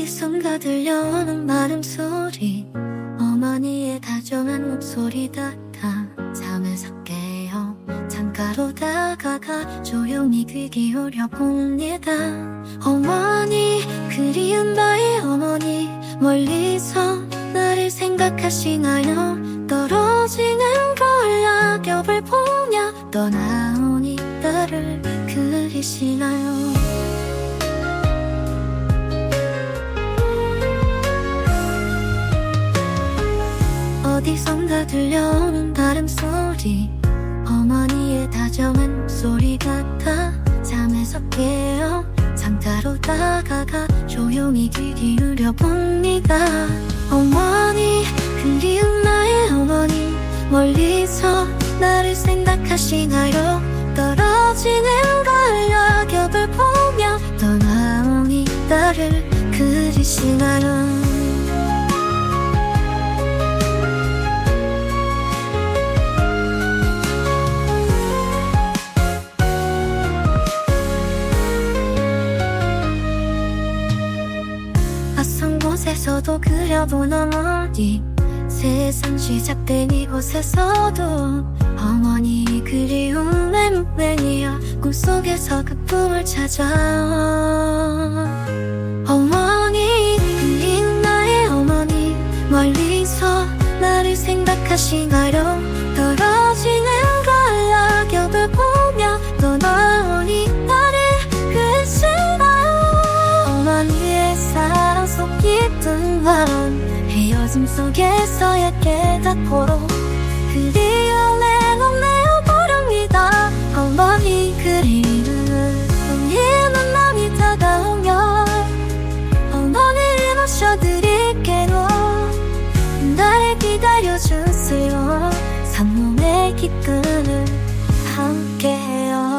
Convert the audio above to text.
어디선가 들려오는 말음소리. 어머니의 다정한 목소리 같아 잠에서 깨어 창가로 다가가 조용히 귀 기울여 봅니다. 어머니 그리운 나의 어머니 멀리서 나를 생각하시나요? 떨어지는 걸 낙엽을 보며 떠나오니 나를 그리시나요 어디선가 들려오는 발음소리. 어머니의 다정한 목소리 같아 잠에서 깨어 창가로 다가가 조용히 귀 기울여 봅니다. 어머니 그리운 나의 어머니. 멀리서 나를 생각하시나요? 떨어지는 걸 낙엽을 보며 떠나오니 나를 그리시나요 낯선 곳에서도 그려본 어머니. 세상 시작된 이곳에서도 어머니 그리운 내 눈매이야 꿈속에서 그 꿈을 찾아 어머니 그리운 나의 어머니. 멀리서 나를 생각하시나요 가슴속에서 얇게 닿고로 그리워 내몸 내어버립니다. 껌범이 그리를 울리는 마음이 다가오면 엉덩이 모셔드릴게요. 나를 기다려주세요. 산몸의 기쁨을 함께해요.